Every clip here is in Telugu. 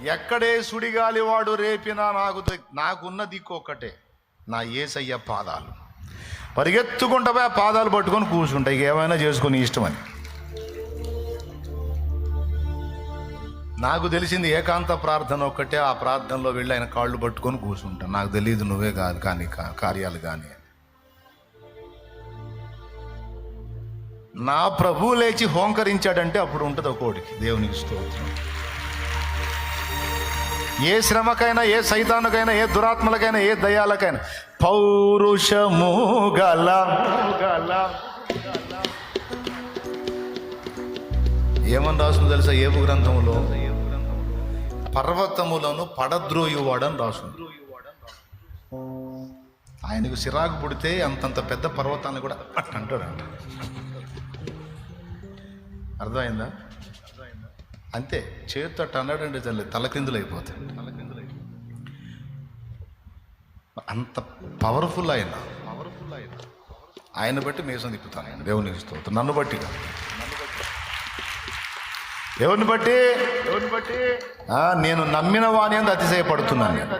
ఎక్కడే సుడిగాలి వాడు రేపినా నాకు నాకున్న దిక్కు ఒక్కటే. నా ఏసయ్య పాదాలు. పరిగెత్తుకుంటా ఆ పాదాలు పట్టుకొని కూర్చుంటాయి ఏమైనా చేసుకొని ఇష్టమని నాకు తెలిసింది ఏకాంత ప్రార్థన ఒక్కటే. ఆ ప్రార్థనలో వెళ్ళి ఆయన కాళ్ళు పట్టుకొని కూర్చుంటాను నాకు తెలియదు నువ్వే కాదు కానీ కా- కార్యాలు కానీ నా ప్రభువు లేచి హోంకరించాడంటే అప్పుడు ఉంటుంది ఒకటికి దేవునికి స్తోత్రం. ఏ శ్రమకైనా ఏ సైతానికైనా ఏ దురాత్మలకైనా ఏ దయాలకైనా. పౌరుషము గల ఏమని రాసిందో తెలుసా? ఏబు గ్రంథములో పర్వతములను పడద్రోయువాడని రాసింది ఆయనకు సిరాకు పుడితే అంతంత పెద్ద పర్వతాన్ని కూడా అంటాడంట అర్థమైందా? అంతే చేతితో అట్ట అన్నాడంటే తల్లి తలకిందులు అయిపోతాయి అంత పవర్ఫుల్ ఆయన. పవర్ఫుల్ ఆయన ఆయన బట్టి మేసం తిప్పుతాను ఆయన దేవుని స్తోత్రం. నన్ను బట్టి కాదు. ఎవరిని బట్టి? ఎవరిని బట్టి నేను నమ్మిన వాణి అంత అతిశయపడుతున్నాను నేను.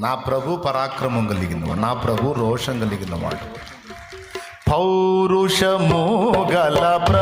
నా ప్రభు పరాక్రమం కలిగిన నా ప్రభు రోషం కలిగిన వాడు. పౌరుషము గల ప్ర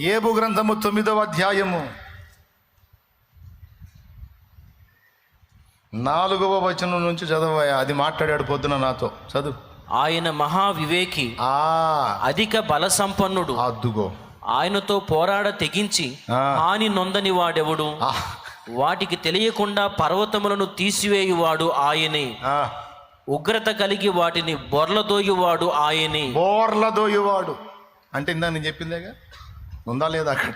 ఏబు గ్రంథము తొమ్మిదవ అధ్యాయము. నాలుగవ వచనం నుంచి చదవయా అది మాట్లాడాడు పొద్దున నాతో. చదువు. ఆయన మహావివేకి ఆ. అధిక బల సంపన్నుడు అద్దుగో. ఆయనతో పోరాడ తెగించి. హాని నొందని వాడెవడు? ఆ, వాటికి తెలియకుండా పర్వతములను తీసివేయువాడు ఆయనే. ఆ, ఉగ్రత కలిగి వాటిని బొర్లదోయువాడు ఆయనే. బోర్ల దోయువాడు అంటే ఇందా నేను చెప్పిందేగా? ఉందా లేదా అక్కడ?